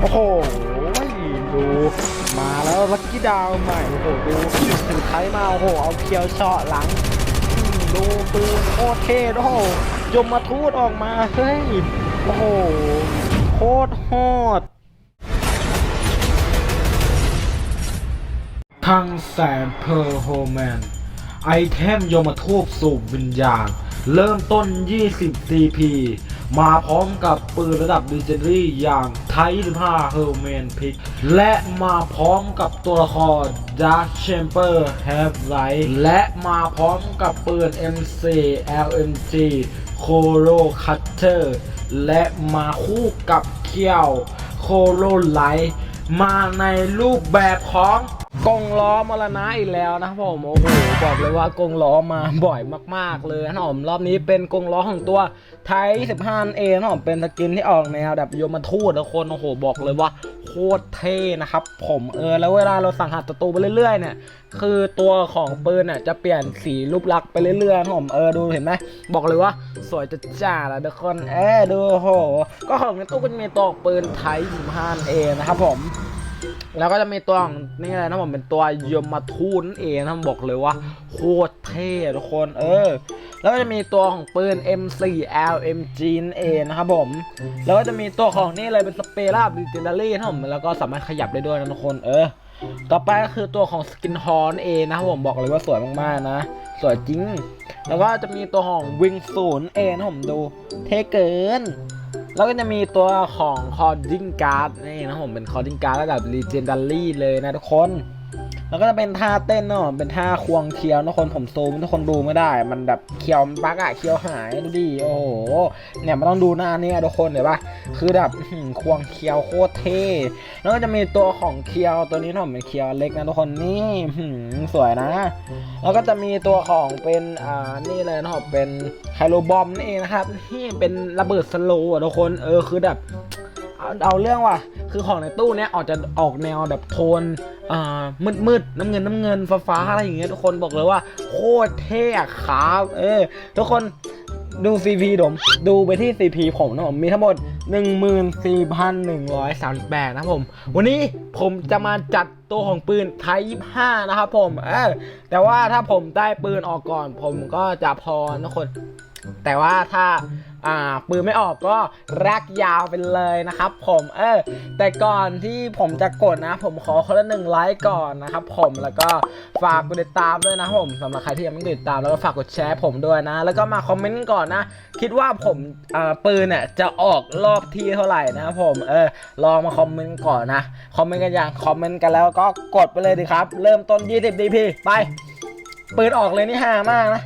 โอ้โหดูมาแล้วลักกี้ดาวใหม่โอ้โหดูถึงไทยมาโอ้โหเอาเคียวเชาะหลังดูปืนโคตรเท่โอ้โหยมมาทูดออกมาเฮ้ยโอ้โหโคตรโหดทังแสนเพอร์โฮแมนไอเทมยมทูปสูบวิญญาณ เริ่มต้น 20 CP มาพร้อมกับปืนระดับดิเจนรี่อย่างไท25 h e r m a n Pick และมาพร้อมกับตัวละคร Dark Chamber Have Light และมาพร้อมกับปืน MC LMG Coro Cutter และมาคู่กับเคียวโคโรไลท์มาในรูปแบบของกงล้อมรณะอีกแล้วนะครับผมโอ้โหบอกเลยว่ากงล้อมาบ่อยมาก ๆ เลยนะผมรอบนี้เป็นกงล้อของตัว ไทย15เองนะครับผมเป็นสกินที่ออกแนวแบบโยมทูตทุกคนโอ้โหบอกเลยว่าโคตรเท่นะครับผมเออแล้วเวลาเราสั่งหัดศัตรูไปเรื่อยๆเนี่ยคือตัวของปืนเนี่ยจะเปลี่ยนสีรูปลักษณ์ไปเรื่อยๆนะผมเออดูเห็นไหมบอกเลยว่าสวยจะจ้าละทุกคนเออดูโห ก็ของในตู้ก็จะมีตัวปืนไทย15เองนะครับผมแล้วก็จะมีตัวของนี่เลยนะผมเป็นตัวยมมาทูนนเองนะผมบอกเลยว่าโคตรเท่ทุกคนเออ แล้วก็จะมีตัวของปืน M4 LMG นั่นะครับผม แล้วก็จะมีตัวของนี่เลยเป็นสเปรย์ลาบิจิทัลลี่นะผมแล้วก็สามารถขยับได้ด้วยนะทุกคนเออ ต่อไปก็คือตัวของสกินฮอนเอนะครับผมบอกเลยว่าสวยมากๆนะ สวยจริง แล้วก็จะมีตัวของวิงศูนย์เอนะผมดูเท่เกินแล้วก็จะมีตัวของคอร์ดิ้งการ์ดนี่นะผมเป็นคอร์ดิ้งการ์ดระดับ Legendary เลยนะทุกคน แล้วก็จะเป็นท่าเต้นเนาะเป็นท่าควงเคียวนะคนผมซูมทุกคนดูไม่ได้ มันแบบเคียวมันบักอะเคียวหายดูดิโอ้โหเนี่ยมันต้องดูหน้าเนี่ยทุกคนเห็นปะคือแบบควงเคียวโคตรเท่แล้วก็จะมีตัวของเคียวตัวนี้นะผมเป็นเคียวเล็กนะทุกคนนี่สวยนะ แล้วก็จะมีตัวของเป็นอ่านี่เลยนะครับเป็นไฮโลบอมนี่เองนะครับนี่เป็นระเบิดสโลว์อะทุกคนเออคือแบบ เอาเรื่องว่ะ คือของในตู้เนี้ยออกจะออกแนวแบบโทนมืดมืดๆน้ำเงินน้ำเงินฟ้าฟ้าๆอะไรอย่างเงี้ยทุกคนบอกเลยว่า โคตรเท่ครับ เออ ทุกคนดู CP ผมดูไปที่ CP ผมนะผมมีทั้งหมด 14,138 นะครับผม วันนี้ผมจะมาจัดตัวของปืนไทย25 นะครับผมเออแต่ว่าถ้าผมได้ปืนออกก่อน ผมก็จะพอนะทุกคน แต่ว่าถ้า อ่าปืนไม่ออกก็รักยาวไปเลยนะครับผมเออแต่ก่อนที่ผมจะกดนะ ผมขอคนละหนึ่งไลค์ก่อนนะครับผมแล้วก็ฝากกดติดตามด้วยนะผมสำหรับใครที่ยังไม่ติดตามแล้วก็ฝากกดแชร์ผมด้วยนะ แล้วก็มาคอมเมนต์ก่อนนะ คิดว่าผมอ่าปืนเนี่ยจะออกรอบที่เท่าไหร่นะครับผมเออลองมาคอมเมนต์ก่อนนะคอมเมนต์กันอย่างคอมเมนต์กันแล้วก็กดไปเลยดีครับ เริ่มต้น 20 DP ไปปืนออกเลยนี่ฮามากนะ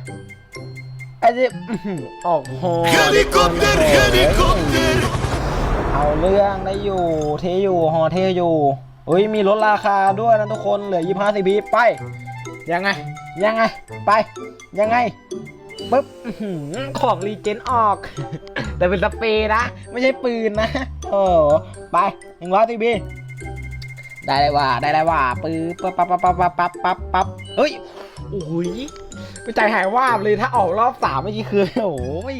อ้ที่อื้อหือออกโหด Helikopter, helikopter! เอาเรื่องได้อยู่เทอยู่ฮอเทอยู่เฮ้ยมีลดราคาด้วยนะทุกคนเหลือ 25 CP ไป ยังไง ยังไง ไป ยังไงปึ๊บอื้อหือของรีเจนออก แต่เป็นสเปรย์นะ ไม่ใช่ปืนนะ โอ้โหไป100 CP ได้เลยว่าได้เลยว่าปื๊บปั๊บปั๊บปั๊บปั๊บปั๊บปั๊บปั๊บเฮ้ยโอ้ย ไปใจหายว่าบเลยถ้าออกรอบสามเมื่อกี้คือโอ้ย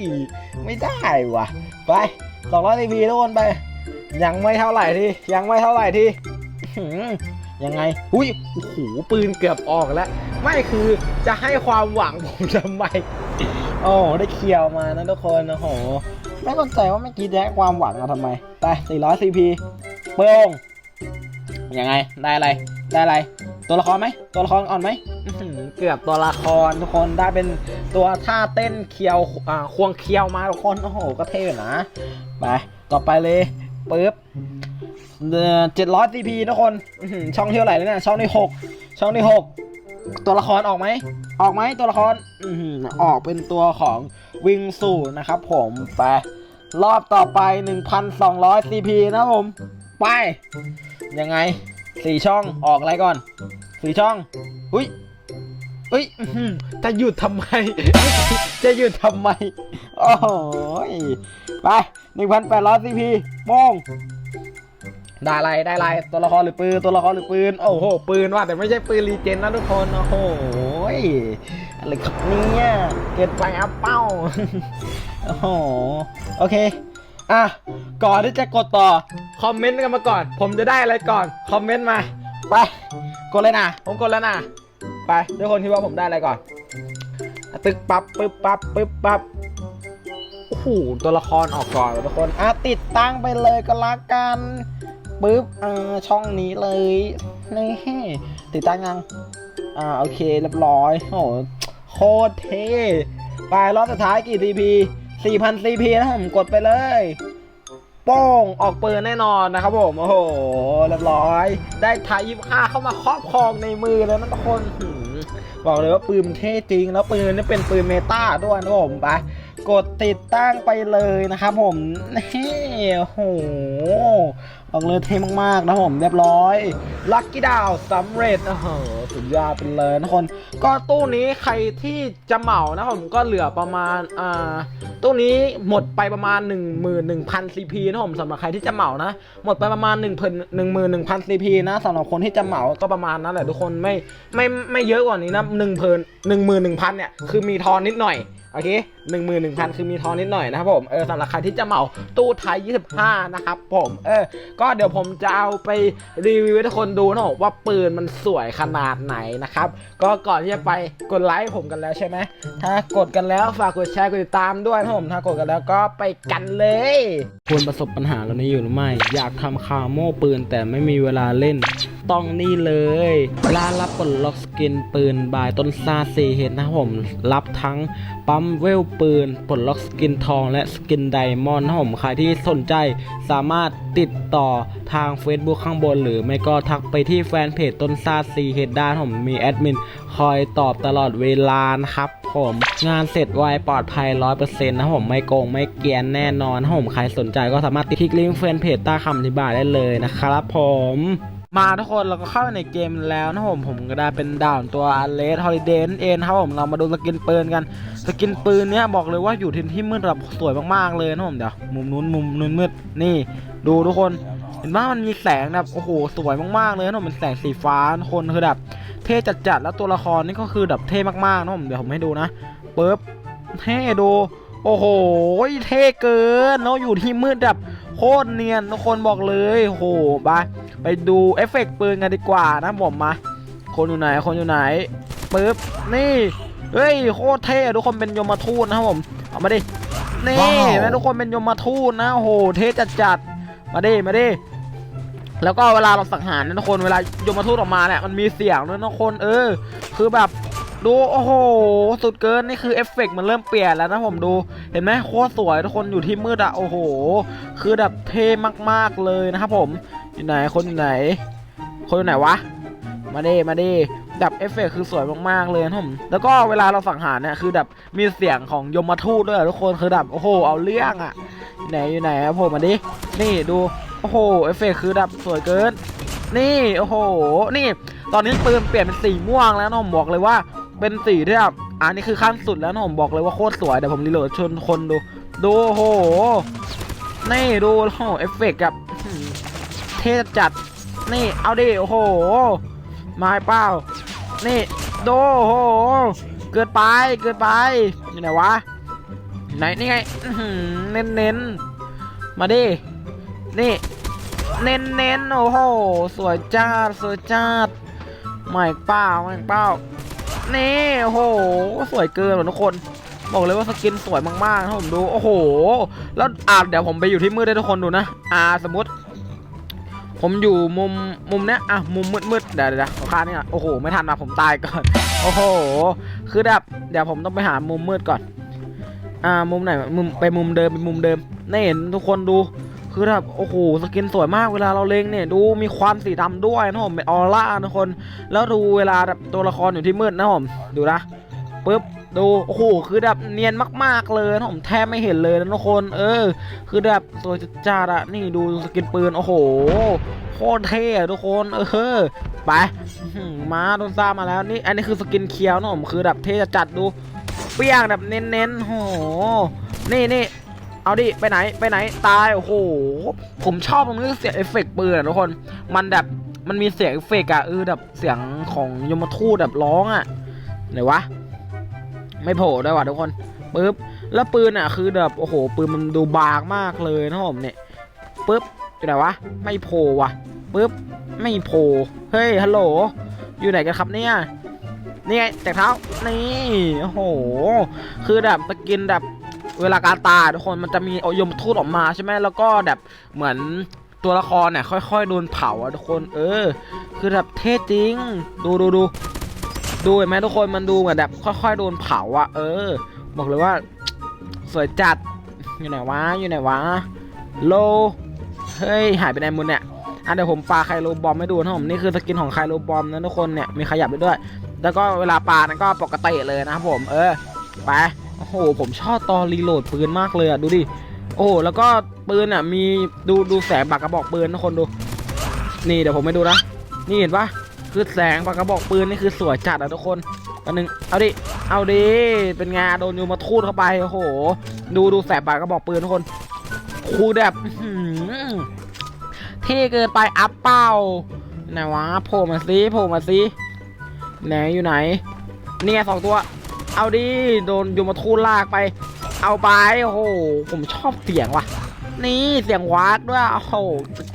ไม่ได้ว่ะ ไปสองร้อยทีพีทุกคนไป ยังไม่เท่าไหร่ทียังไม่เท่าไหร่ทีอื้อหือยังไงอุ้ยโอ้โหปืนเกือบออกแล้ว ไม่คือจะให้ความหวังผมทำไมโอ้ได้เคียวมานะทุกคนโอ้โหไม่เข้าใจว่าเมื่อกี้แจ้ความหวังอะทำไมไป400 CP เปิ้งยังไงได้อะไร ได้อะไร ตัวละครไหมตัวละครอ่อนไหมเกือบตัวละครทุกคนได้เป็นตัวท่าเต้นเคียวอ่าควงเคียวมาทุกคนโอ้โหก็เท่อยู่นะไปต่อไปเลยปึ๊บเจ็ดร้อยซีพีทุกคนช่องที่เท่าไหร่แล้วเนี่ยช่องที่หกช่องที่หกตัวละครออกไหมออกไหมตัวละครอือออกเป็นตัวของวิงสูนะครับผมไปรอบต่อไป 1,200 CP นะครับผม ไป ยังไงสี่ช่องออกอะไรก่อน สี่ช่องอุ้ยอุ้ยจะหยุดทำไม จะหยุดทำไม โอ้ยไปหนึ่งพันแปดร้อยซีพีโป้งได้ไรได้ไรตัวละครหรือปืนตัวละครหรือปืน โอ้โห ปืนว่าแต่ไม่ใช่ปืนรีเจนนะทุกคน โอ้โหยอะไรครับเนี่ยเกิดไปอัพเป้า โอ้โห โอเค อะ ก่อนที่จะกดต่อ คอมเมนต์กันมาก่อน ผมจะได้อะไรก่อน คอมเมนต์มา ไป กดเลยนะผมกดแล้วนะไปทุกคนคิดว่าผมได้อะไรก่อน ตึกปับ๊บปึ๊บปั๊บปึ๊บปั๊บโอ้โหตัวละครออกก่อนทุกคนอะติดตั้งไปเลยก็แล้วกันปึ๊บอ่าช่องนี้เลยนี่ติดตั้งยังอ่าโอเคเรียบร้อยโอ้โหโคตรเท่ไปรอบสุดท้ายกี่ CP 4,000 CP นะผมกดไปเลย ป้องออกปืนแน่นอนนะครับผมโอ้โหเรียบร้อย ได้ทายิบห้าเข้ามาครอบครองในมือแล้วนะทุกคนบอกเลยว่าปืนมันเท่จริง แล้วปืนนี่เป็นปืนเมตาด้วยนะผมไป กดติดตั้งไปเลยนะครับผมนี่โอ้โหบอกเลยเท่มากๆนะผมเรียบร้อยลัคกี้ดาวสำเร็จโอ้โหสุดยอดไปเลยนะคน ก็ตู้นี้ใครที่จะเหมานะผมก็เหลือประมาณอ่าตู้นี้หมดไปประมาณ 1 1 0 0 0 CP นะผมสำหรับใครที่จะเหมานะ หมดไปประมาณ 1 1 1 0 0 0 CP นะสำหรับคนที่จะเหมาก็ประมาณนั้นแหละทุกคนไม่ไม่ไม่เยอะกว่านี้นะ1 1 0 0 0 1,000เนี่ยคือมีทอนนิดหน่อย โอเคหนึ่งหมื่นหนึ่งพันคือมีทอนนิดหน่อยนะครับผม เออสำหรับใครที่จะเหมาตู้ไทย 25 นะครับผม เออ ก็เดี๋ยวผมจะเอาไปรีวิวให้ทุกคนดูนะผมว่าปืนมันสวยขนาดไหนนะครับ ก็ก่อนที่จะไปกดไลค์ผมกันแล้วใช่ไหม ถ้ากดกันแล้วฝากกดแชร์กดติดตามด้วยนะผม ถ้ากดกันแล้วก็ไปกันเลยควรประสบปัญหาแล้วนี้อยู่หรือไม่ อยากทำคาโม่ปืนแต่ไม่มีเวลาเล่นต้องนี่เลยร้านรับปลดล็อกสกินปืนบายต้นซาซีเฮดนะครับผม รับทั้งปั๊มเวลปืน ปลดล็อกสกินทองและสกินไดมอนด์นะผมใครที่สนใจสามารถติดต่อทาง Facebook ข้างบน หรือไม่ก็ทักไปที่แฟนเพจต้นซาซีเฮดได้นะครับผมมีแอดมินคอยตอบตลอดเวลานะครับผมงานเสร็จไวปลอดภัย 100%นะครับผมไม่โกงไม่เกียนแน่นอนผมใครสนใจก็สามารถติดคลิกลิงก์แฟนเพจใต้คำอธิบายได้เลยนะครับผม มาทุกคนเราก็เข้าไปในเกมแล้วนะผมผมก็ได้เป็นด่านตัวอเลสฮอลิเดนเองครับผมเรามาดูสกินปืนกันสกินปืนเนี้ยบอกเลยว่าอยู่ที่ที่มืดแบบสวยมากๆเลยนะผมเดี๋ยวมุมนู้นมุมนู้นมืดนี่ ดูทุกคนเห็นว่ามันมีแสงแบบโอ้โหสวยมากๆเลยนะผมเป็นแสงสีฟ้าคนคือแบบเท่จัดๆแล้วตัวละครนี่ก็คือแบบเท่มากๆนะผมเดี๋ยวผมให้ดูนะปึ๊บเท่ดูโอ้โหเท่เกินแล้วอยู่ที่มืดแบบ โคตรเนียนทุกคนบอกเลยโอ้โหไปไปดูเอฟเฟกต์ปืนกันดีกว่านะผมมา คนอยู่ไหนคนอยู่ไหนปึ๊บนี่เฮ้ยโคตรเท่ทุกคนเป็นยมทูตนะครับผมเอามาดินี่ว้าวเห็นไหมทุกคนเป็นยมทูตนะโอ้โหเท่จัดๆมาดิมาดิแล้วก็เวลาเราสังหารนะทุกคนเวลายมทูตออกมาเนี่ยมันมีเสียงด้วยนะทุกคนเออ คือแบบ ดูโอ้โหสุดเกินนี่คือเอฟเฟกต์มันเริ่มเปลี่ยนแล้วนะผมดู เห็นไหมโคตรสวยทุกคนอยู่ที่มืดอะโอ้โห คือแบบเท่มากๆเลยนะครับผมอยู่ไหนคนอยู่ไหน คนอยู่ไหนวะมาดิมาดิแบบเอฟเฟกต์คือสวยมากๆเลยนะผม แล้วก็เวลาเราสังหารเนี่ยคือแบบมีเสียงของยมทูตด้วยทุกคนคือแบบโอ้โหเอาเรื่องอะอยู่ไหนอยู่ไหนครับผมมาดินี่ดูโอ้โหเอฟเฟกต์คือแบบสวยเกิน นี่โอ้โห นี่ ตอนนี้ปืนเปลี่ยนเป็นสีม่วงแล้วนะผมบอกเลยว่า เป็นสีที่แบบอันนี้คือขั้นสุดแล้วนะผมบอกเลยว่าโคตรสวยเดี๋ยวผมรีโหลดชนคนดู ดูโหนี่ดูโอ้โหเอฟเฟกต์กับเท่จัดนี่เอาดิโอ้โหมาเป้านี่ดูโห เกินไปเกินไปอยู่ไหนวะไหนนี่ไงเน้นเน้นมาดินี่ เน้นเน้นโอ้โห สวยจ้าดสวยจ้าดใหม่เป้าใหม่เป้า นี่โอ้โหสวยเกินว่ะทุกคน บอกเลยว่าสกินสวยมากๆนะผมดู โอ้โห แล้วอ่าเดี๋ยวผมไปอยู่ที่มืดได้ทุกคนดูนะ อ่าสมมติ ผมอยู่มุมมุมเนี้ยอะมุมมืดๆเดี๋ยวเดี๋ยวเดี๋ยวขอค่านี่ก่อนโอ้โหไม่ทันนะผมตายก่อน โอ้โห คือแบบเดี๋ยวผมต้องไปหามุมมืดก่อน อ่ามุมไหนมุมไปมุมเดิมไปมุมเดิมนี่เห็นทุกคนดู คือแบบโอ้โหสกินสวยมากเวลาเราเล็งเนี่ยดูมีควันสีดำด้วยนะผมเป็นออร่าทุกคน แล้วดูเวลาแบบตัวละครอยู่ที่มืดนะผมดูนะปึ๊บดูโอ้โหคือแบบเนียนมากๆเลยนะผมแทบไม่เห็นเลยนะทุกคน เออ คือแบบสวยจัดๆอะนี่ดูสกินปืนโอ้โหโคตรเท่ทุกคนเออไปมาโดนซ่ามาแล้วนี่อันนี้คือสกินเคียวนะผมคือแบบเท่จัดดูเปี้ยงแบบเน้นๆโอ้โหนี่นี่ เอาดิ ไปไหน ไปไหน ตาย โอ้โห ผมชอบตรงนี้เสียงเอฟเฟกต์ปืนอะทุกคน มันแบบ มันมีเสียงเอฟเฟกต์อะเออแบบเสียงของยมทูตแบบร้องอะไหนวะ ไม่โผล่ด้วยว่ะทุกคนปึ๊บ แล้วปืนอะคือแบบ โอ้โห ปืนมันดูบางมากเลยนะผมเนี่ยปึ๊บอยู่ไหนวะ ไม่โผล่ว่ะปึ๊บ ไม่โผล่ เฮ้ย ฮัลโหล อยู่ไหนกันครับเนี่ยนี่ไงแต่เท้า นี่ โอ้โห คือแบบสกินแบบ เวลาการตายทุกคนมันจะมีอยมทูตออกมาใช่ไหมแล้วก็แบบเหมือนตัวละครเนี่ยค่อยๆโดนเผาอะทุกคน เออ คือแบบเท่จริง ดูดูดูดูเห็นไหมทุกคนมันดูเหมือนแบบค่อยๆโดนเผาอะเออ บอกเลยว่า สวยจัดอยู่ไหนวะอยู่ไหนวะโลเฮ้ยหายไปไหนมุนเนี่ยอะเดี๋ยวผมปาไคโลบอมให้ดูนะผมนี่คือสกินของไคโลบอมนะทุกคนเนี่ยมีขยับไปด้วย แล้วก็เวลาปานั้นก็ปกติเลยนะครับผม เออไป โอ้โห ผมชอบตอนรีโหลดปืนมากเลยอะ ดูดิ โอ้โห แล้วก็ปืนอะ มีดูดูแสงปากกระบอกปืนทุกคนดู นี่เดี๋ยวผมไปดูนะ นี่เห็นปะคือแสงปากกระบอกปืนนี่คือสวยจัดอะทุกคนอันหนึ่งเอาดิ เอาดิ เป็นไงโดนยูมาทูดเข้าไป โอ้โห ดูดูแสงปากกระบอกปืนทุกคน คูแบบอื้อหือเท่เกินไปอัพเป้าไหนวะโผล่มาสิโผล่มาสิไหนอยู่ไหน นี่ไงสองตัว เอาดิโดนยมทูลากไป เอาไปโอ้โหผมชอบเสียงว่ะ นี่เสียงวากด้วยโอ้โห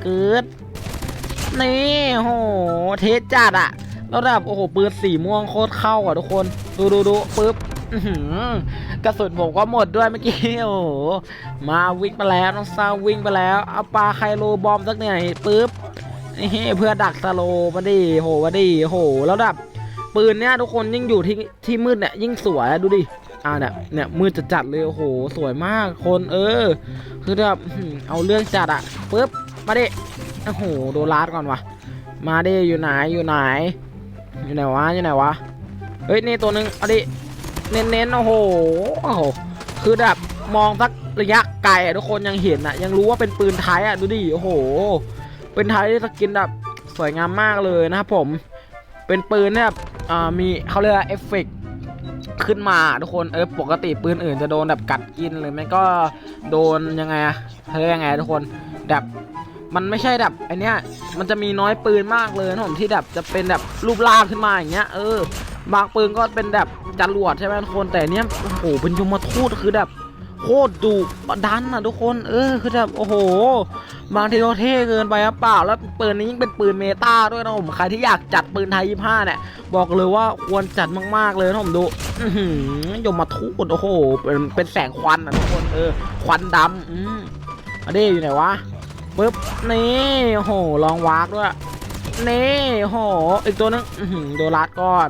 เกิดนี่โอ้โหเทสจัดอะแล้วแบบโอ้โหปืนสีม่วงโคตรเข้าอะทุกคน ดูดูดูปึ๊บกระสุนผมก็หมดด้วยเมื่อกี้โอ้โหมาวิ่งไปแล้วน้องซาวิ่งไปแล้วเอาปลาไคโลบอมสักหน่อยปึ๊บนี่เพื่อดักสโลว์มาดิโหมาดิโหแล้วแบบ ปืนเนี่ยทุกคนยิ่งอยู่ที่ที่มืดเนี่ยยิ่งสวยดูดิอ่าเนี่ยเนี่ยมืดจะจัดเลยโอ้โหสวยมากคนเออ คือแบบเอาเรื่องจัดอะปึ๊บมาดิโอ้โหโดนลาดก่อนวะมาดิอยู่ไหนอยู่ไหนอยู่ไหนวะอยู่ไหนวะเฮ้ยนี่ตัวหนึงเอาดิเน้นๆโอ้โหโอ้โหคือแบบมองสักระยะไกลอะทุกคนยังเห็นอะยังรู้ว่าเป็นปืนไทยอะดูดิโอ้โหเป็นไทยที่สกินแบบสวยงามมากเลยนะครับผม เป็นปืนแบบ อ่ามีเขาเรียกว่าเอฟเฟกขึ้นมาทุกคนเออปกติปืนอื่นจะโดนแบบกัดกินหรือไม่ก็โดนยังไงอะเฮ้ยยังไงทุกคนแบบมันไม่ใช่แบบไอเนี้ยมันจะมีน้อยปืนมากเลยนะผมที่แบบจะเป็นแบบรูปร่างขึ้นมาอย่างเงี้ยเออบางปืนก็เป็นแบบจรวดใช่ไหมทุกคนแต่เนี้ยโอ้โหเป็นยมทูตคือแบบ โคตรดุดันอะทุกคน เออคือแบบโอ้โห บางทีก็เท่เกินไปหรือเปล่า แล้วปืนนี้ยิ่งเป็นปืนเมตาด้วยนะผมใครที่อยากจัดปืนไทย25เนี่ย บอกเลยว่าควรจัดมาก ๆ เลยนะผมดูอื้อหือยมมาทูดโอ้โห เป็นเป็นแสงควันอะทุกคนเออควันดำอืมอันนี้อยู่ไหนวะปึ๊บนี่โอ้โหลองวากด้วยนี่โอ้โหอีกตัวนึงโดนลัดก่อน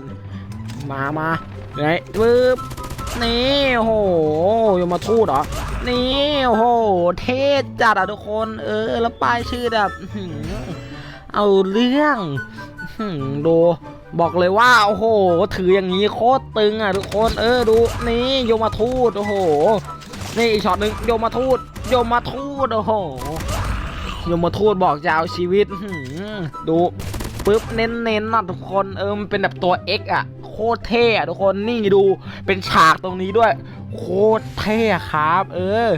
มามาไหนปึ๊บ นี่โอ้โหยมาทูดเหรอ นี่โหเท่จัดอะทุกคน เออ แล้วป้ายชื่อแบบเอาเรื่องดูบอกเลยว่าโอ้โห ถืออย่างนี้โคตรตึงอะทุกคนเออดูนี่โยมาทูดโอ้โห นี่อีกช็อตหนึ่งโยมาทูดโยมาทูดโอ้โหโยมาทูดบอกจะเอาชีวิตดูปึ๊บเน้นๆนะทุกคนเออมันเป็นแบบตัว X อะโค ตรเท่อะทุกคนนี่ดูเป็นฉากตรงนี้ด้วย โคตรเท่ครับ เออ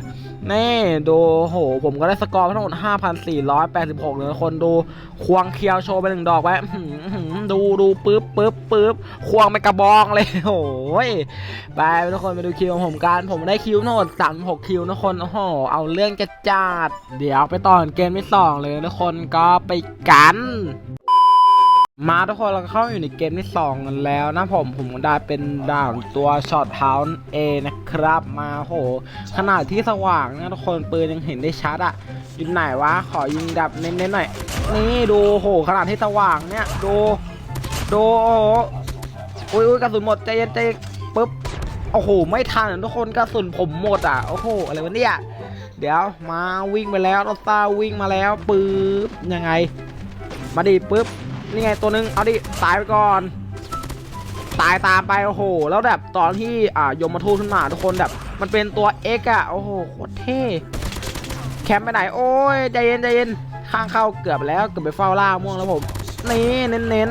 นี่ดูโห ผมก็ได้สกอร์ทั้งหมด 5,486เลยคนดู ควงเคียวโชว์ไปหนึ่งดอกไว้ดูดูปึ๊บปึ๊บปึ๊บควงไปกระบองเลยโอ้ยไปทุกคนไปดูคิวของผมกัน ผมได้คิวทั้งหมด36 คิวนะคนโอ้โห เอาเรื่องจะจัด เดี๋ยวไปต่อเกมที่สองเลยทุกคนก็ไปกัน มาทุกคนเราก็เข้าอยู่ในเกมที่2กันแล้วนะผมผมได้เป็นด่านตัวช็อตเฮาเอนะครับมาโห ขนาดที่สว่างนะทุกคนปืนยังเห็นได้ชัดอะอยู่ไหนวะขอยิงดับเน้นๆหน่อย นี่ดูโหขนาดที่สว่างเนี่ยดูดูโอ้โหอุ้ยอุ้ยกระสุนหมดใจเย็นใจปึ๊บโอ้โหไม่ทันทุกคนกระสุนผมหมดอะโอ้โหอะไรวะเนี่ยเดี๋ยวมาวิ่งไปแล้วรถตาวิ่งมาแล้วปึ๊บยังไง มาดิปึ๊บ นี่ไงตัวหนึง เอาดิ ตายไปก่อน ตายตามไป โอ้โห แล้วแบบตอนที่อ่ายมมาทูตขึ้นมาทุกคนแบบ มันเป็นตัว X อะโอ้โห โคตรเท่ แคมป์ไปไหน โอ้ย ใจเย็นใจเย็น ข้างเข้าเกือบแล้ว เกือบไปเฝ้าล่าม่วงแล้วผม นี่เน้นเน้น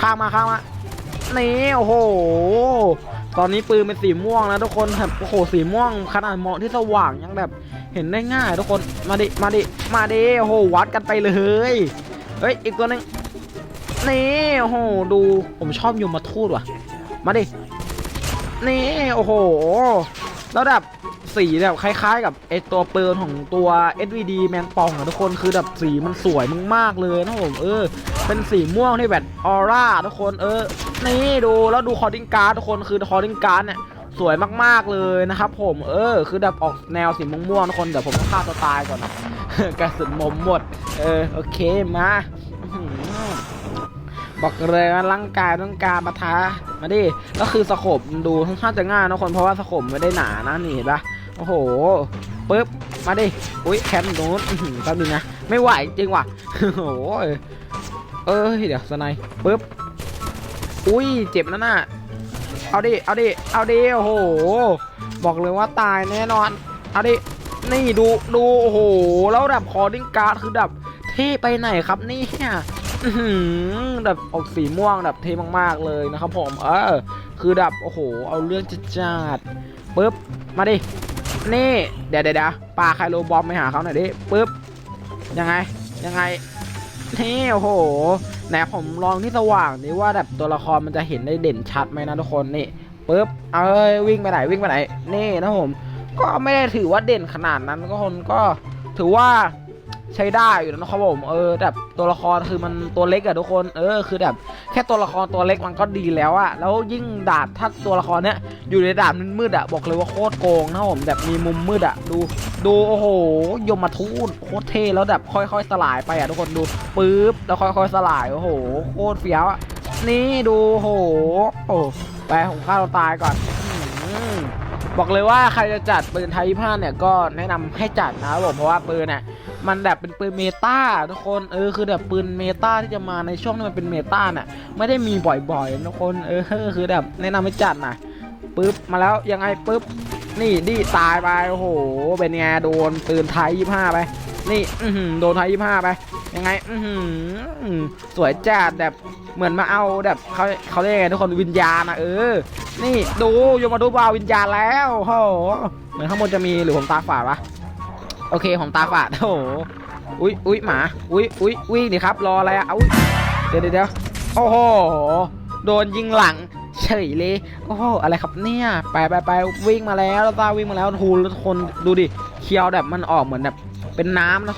ข้างมาข้างมา นี่ โอ้โห ตอนนี้ปืนเป็นสีม่วงนะทุกคนแบบโอ้โห สีม่วง ขนาดเหมาะที่สว่างยังแบบเห็นได้ง่ายทุกคน มาดิ มาดิ มาดิ โอ้โห วัดกันไปเลย เฮ้ย อีกตัวหนึง นี่โอ้โหดูผมชอบยมมาทูดว่ะ มาดิ นี่โอ้โหแล้วแบบสีแบบคล้ายๆ กับไอตัวเปิลของตัว SVD แมงปองอะทุกคนคือแบบสีมันสวยมากๆเลยนะผมเออ เป็นสีม่วงที่แบบออร่าทุกคนเออ นี่ดูแล้วดูคอร์ดิงการ์ดทุกคนคือคอร์ดิงการ์ดเนี่ยสวยมากๆเลยนะครับผมเออ คือแบบออกแนวสีม่วงๆทุกคนเดี๋ยวผมต้องฆ่าตัวตายก่อนนะกระสุนมมหมด เออโอเคมา บอกเลยว่าร่างกายต้องการปะทะมาดิก็คือสโคบดูค่อนข้างจะง่ายนะคนเพราะว่าสโคบไม่ได้หนานะนี่เห็นปะโอ้โหปึ๊บมาดิอุ้ยแคมป์ตรงนู้นอื้อหือแป๊บนึงนะไม่ไหวจริงว่ะโอ้โหเออเดี๋ยวสไนป์ปึ๊บอุ้ยเจ็บนะน่ะเอาดิเอาดิเอาดิโอ้โหบอกเลยว่าตายแน่นอนเอาดินี่ดูดูโอ้โหแล้วแบบคอร์ดิ้งการ์ดคือแบบเท่ไปไหนครับเนี่ย อื้อหือแบบออกสีม่วงแบบเท่มากๆเลยนะครับผมเออคือแบบโอ้โห เอาเรื่องจัดจัดๆปึ๊บมาดินี่เดี๋ยวเดี๋ยวเดี๋ยวปาไคโลบอมไปหาเขาหน่อยดิปึ๊บยังไงยังไงนี่โอ้โหไหนผมลองที่สว่างดิว่าแบบตัวละครมันจะเห็นได้เด่นชัดไหมนะทุกคนนี่ปึ๊บเอ้ยวิ่งไปไหนวิ่งไปไหนนี่นะผม ก็ไม่ได้ถือว่าเด่นขนาดนั้นก็คนก็ถือว่า ใช้ได้อยู่นะครับผมเออแบบตัวละครคือมันตัวเล็กอะทุกคนเออคือแบบแค่ตัวละครตัวเล็กมันก็ดีแล้วอะแล้วยิ่งดาบถ้าตัวละครเนี้ยอยู่ในดาบมืดๆอะบอกเลยว่าโคตรโกงนะผมแบบมีมุมมืดอะดูดูโอ้โหยมมาทูตโคตรเท่แล้วแบบค่อยๆ สลายไปอะทุกคนดูปึ๊บแล้วค่อยๆสลายโอ้โหโคตรเฟี้ยวอะนี่ดูโอ้โหโอ้ไปผมฆ่าเราตายก่อน บอกเลยว่าใครจะจัดปืนไทยผ้าเนี่ยก็แนะนำให้จัดนะครับผมเพราะว่าปืนเนี่ยมันแบบเป็นปืนเมตาทุกคนเออคือแบบปืนเมตาที่จะมาในช่วงที่มันเป็นเมตาเนี่ยไม่ได้มีบ่อยๆทุกคนเออคือแบบแนะนำให้จัดนะปึ๊บมาแล้วยังไงปึ๊บนี่ดีตายไปโอ้โหเป็นไงโดนปืนไทยยี่ห้าไป นี่โดนไทยยี่ห้าไป ยังไง อือหือสวยจัดแบบเหมือนมาเอาแบบเขาเขาเรียกไงทุกคนวิญญาณนะเออ นี่ดูยมมาดูบาวิญญาณแล้วโอ้โหเหมือนข้างบนจะมีหรือผมตาฝาดวะโอเคผมตาฝาดโอ้โหอุ้ยอุ้ยหมา อุ้ยอุ้ยวิ่งดิครับ รออะไรอะเอาอุ๊ยเดี๋ยวเดี๋ยวเดี๋ยวโอ้โหโดนยิงหลังเฉยเลยโอ้โหอะไรครับเนี่ยไปไปไปวิ่งมาแล้วตาวิ่งมาแล้วทูลทุกคนดูดิเคียวแบบมันออกเหมือนแบบเป็นน้ำนะ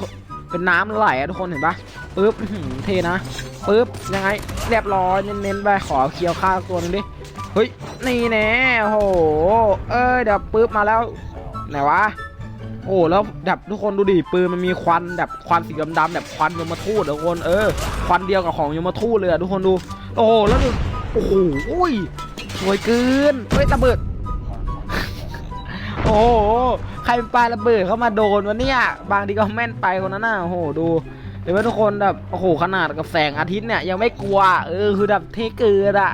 เป็นน้ำไหลอะทุกคนเห็นปะปึ๊บเทนะปึ๊บยังไงเรียบร้อยเน้นๆไปขอเคียวข้าวตัวนึงดิเฮ้ยนี่แน่โอ้โหเอ้ยเดี๋ยวปื๊บมาแล้วไหนวะโอ้แล้วแบบทุกคนดูดิปืนมันมีควันแบบควันสีดำๆแบบควันยมทูตทุกคนเออควันเดียวกับของยมทูตเลยอะทุกคนดู โอ้แล้วดูโอ้โหอุ้ยสวยเกินเฮ้ยระเบิด โอ้โห ใครเป็นปลาระเบิดเข้ามาโดนวะเนี่ย บางทีก็แม่นไปคนนั้นน่ะโอ้โห ดูเห็นไหมทุกคนแบบ โอ้โห ขนาดกับแสงอาทิตย์เนี่ยยังไม่กลัว เออ คือแบบเท่เกินอะ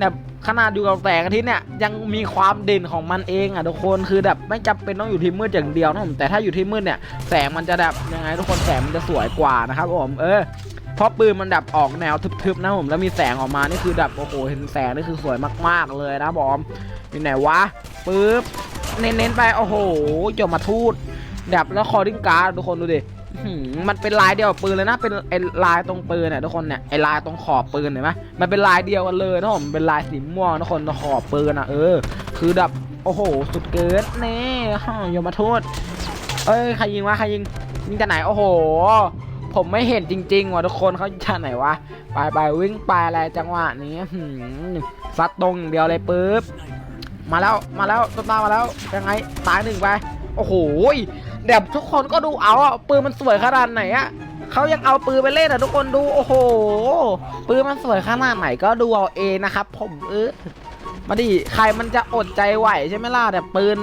แบบขนาดอยู่กับแสงอาทิตย์เนี่ยยังมีความเด่นของมันเองอะทุกคนคือแบบไม่จำเป็นต้องอยู่ที่มืดอย่างเดียวนะผมแต่ถ้าอยู่ที่มืดเนี่ยแสงมันจะแบบยังไงทุกคนแสงมันจะสวยกว่านะครับผมเออเพราะปืนมันแบบออกแนวทึบๆนะผมแล้วมีแสงออกมานี่คือแบบโอ้โหเห็นแสงนี่คือสวยมากๆเลยนะบอมอยู่ไหนวะปึ๊บ เน้นๆไปโอ้โหจบมาทูดแบบแล้วคอดิ้งการ์ดทุกคนดูดิมันเป็นลายเดียวกับปืนเลยนะ เป็นไอ้ลายตรงปืนเนี่ยทุกคนเนี่ยไอ้ลายตรงขอบปืนเห็นไหมมันเป็นลายเดียวกันเลยนะผมเป็นลายสีม่วงทุกคนขอบปืนอะเออ คือแบบโอ้โห สุดเกินเน่ฮ่ายมมาโทษเอ้ยใครยิงวะใครยิงยิงจากไหนโอ้โห ผมไม่เห็นจริงๆว่ะทุกคนเขาจะไหนวะไปไปวิ่งไปอะไรจังหวะนี้ซัดตรงเดียวเลยปุ๊บ มาแล้วมาแล้วต้นตามาแล้วยังไงตายหนึ่งไปโอ้โหแบบทุกคนก็ดูเอาอะปืนมันสวยขนาดไหนอะเขายังเอาปืนไปเล่นอะทุกคนดูโอ้โหปืนมันสวยขนาดไหนก็ดูเอาเองนะครับ ผมเออมาดิใครมันจะอดใจไหวใช่ไหมล่ะแต่ปืน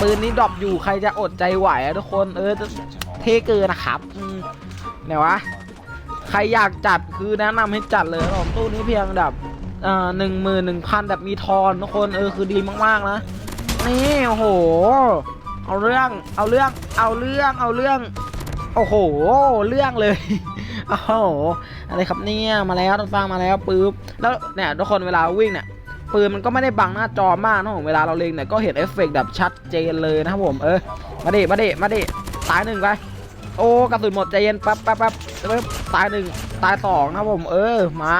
ปืนนี้ดรอปอยู่ใครจะอดใจไหวอะทุกคนเออเท่เกินนะครับอืมไหนวะใครอยากจัดคือแนะนำให้จัดเลยครับผมตู้นี้เพียงแบบ อ่าหนึ่งหมื่นหนึ่งพันแบบมีทอนทุกคนเออคือดีมากๆนะนี่โอ้โห เอาเรื่องเอาเรื่องเอาเรื่องเอาเรื่องโอ้โหเรื่องเลยโอ้โหอะไรครับเนี่ยมาแล้วต้องฟังมาแล้วปึ๊บแล้วเนี่ยทุกคนเวลาวิ่งเนี่ยปืนมันก็ไม่ได้บังหน้าจอมากนะผมเวลาเราเล็งเนี่ยก็เห็นเอฟเฟกต์แบบชัดเจนเลยนะครับผมเออมาดิมาดิมาดิตายหนึ่งไปโอ้กระสุนหมดใจเย็นแป๊บแป๊บป๊บแป๊บตายหนึ่งตายสองนะผมเออมา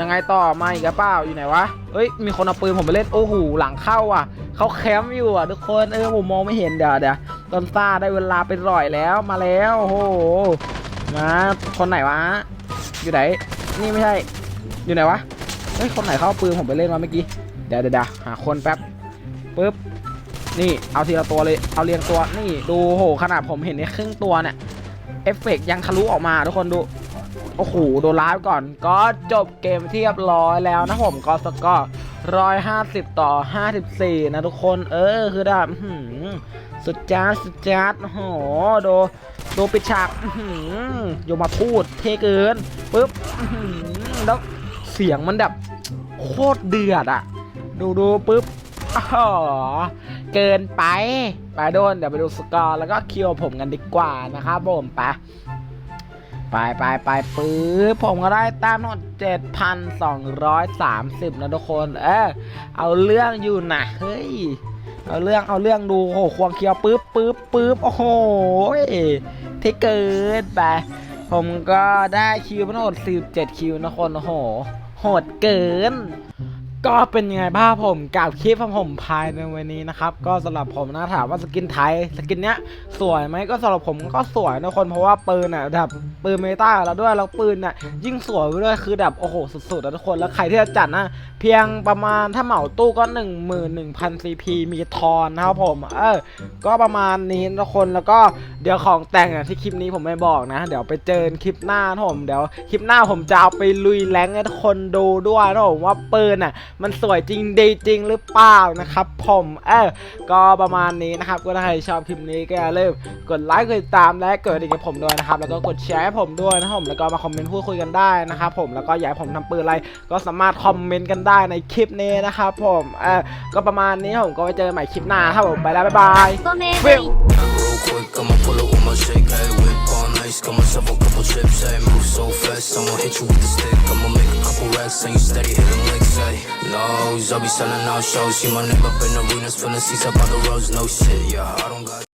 ยังไงต่อมาอีกอเปล่าอยู่ไหนวะเอ้ยมีคนเอาปืนผมไปเล่นโอ้โหหลังเข้าอะเขาแคมป์อยู่อะทุกคนเออผมมองไม่เห็นเดี๋ยวเดี๋ยวต้นซ่าได้เวลาไปร่อยแล้วมาแล้วโอ้โหมาคนไหนวะ อยู่ไหนนี่ไม่ใช่ อยู่ไหนวะเฮ้ยคนไหนเข้าเอาปืนผมไปเล่นมาเมื่อกี้เดี๋ยวเดี๋ยวหาคนแป๊บปึ๊บนี่เอาทีละตัวเลยเอาเรียงตัวนี่ดูโหขนาดผมเห็นในครึ่งตัวเนี่ยเอฟเฟกต์ยังทะลุออกมาทุกคนดู โอ้โหโดนล้าก่อน ก็จบเกมที่เรียบร้อยแล้วนะผมก็สกอร์ร้อยห้าสิบต่อห้าสิบสี่นะทุกคนเออคือแบบสุดจ้าดสุดจ้าดโอ้โหโดโดปิดฉากอื้อหือโยมาพูดเทเกินปุ๊บแล้วเสียงมันแบบโคตรเดือดอะดูดูปุ๊บอ๋อเกินไป ไปโดนเดี๋ยวไปดูสกอร์แล้วก็คิวผมกันดีกว่านะครับผมไป ไปไปไปปื๊บผมก็ได้แต้มทั้งหมด7,230 นะทุกคน เออเอาเรื่องอยู่นะเฮ้ย เอาเรื่องเอาเรื่องดูโอ้โหควงเคียวปึ๊บปึ๊บปึ๊บโอ้โหที่เกินไปผมก็ได้คิวทั้งหมด17 คิวนะคนโอ้โหโหดเกิน ก็เป็นยังไงบ้างผมกับคลิปของผมภายในวันนี้นะครับ ก็สำหรับผมนะถามว่าสกินไทยสกินเนี้ยสวยไหมก็สำหรับผมก็สวยนะคนเพราะว่าปืนอะแบบปืนเมตาแล้วด้วยแล้วปืนอะยิ่งสวยไปด้วยคือแบบโอ้โหสุดๆนะทุกคนแล้วใครที่จะจัดนะเพียงประมาณถ้าเหมาตู้ก็ 1 1 0 0 0 CP มีทอนนะครับผม เออ ก็ประมาณนี้นะทุกคนแล้วก็เดี๋ยวของแต่งอะที่คลิปนี้ผมไม่บอกนะ เดี๋ยวไปเจอคลิปหน้านผมเดี๋ยวคลิปหน้าผมจะเอาไปลุยแรงให้ทุกคนดูด้วยนะผมว่าปืนอะมันสวยจริงดีจริงหรือเปล่านะครับผมเออก็ประมาณนี้นะครับก็ถ้าใครชอบคลิปนี้ก็อย่าลืมกดไลค์กดติดตามและกดกระดิ่งให้ผมด้วยนะครับแล้วก็กดแชร์ให้ผมด้วยนะครับผมแล้วก็มาคอมเมนต์พูดคุยกันได้นะครับผมแล้วก็อยากให้ผมทำปืนอะไรก็สามารถคอมเมนต์กันได้ในคลิปนี้นะครับผมเออก็ประมาณนี้ผมก็ไปเจอกันใหม่คลิปหน้าครับผมไปแล้วบ๊ายบาย quick, I'ma pull up with my shake. Hey, whip on ice, got myself a couple chips. Hey, move so fast, I'ma hit you with the stick. I'ma make a couple racks, and you steady hitting licks. Hey, No, I'll be selling out shows. See my name up in the arenas, filling seats up by the roads. No shit, yeah, I don't got.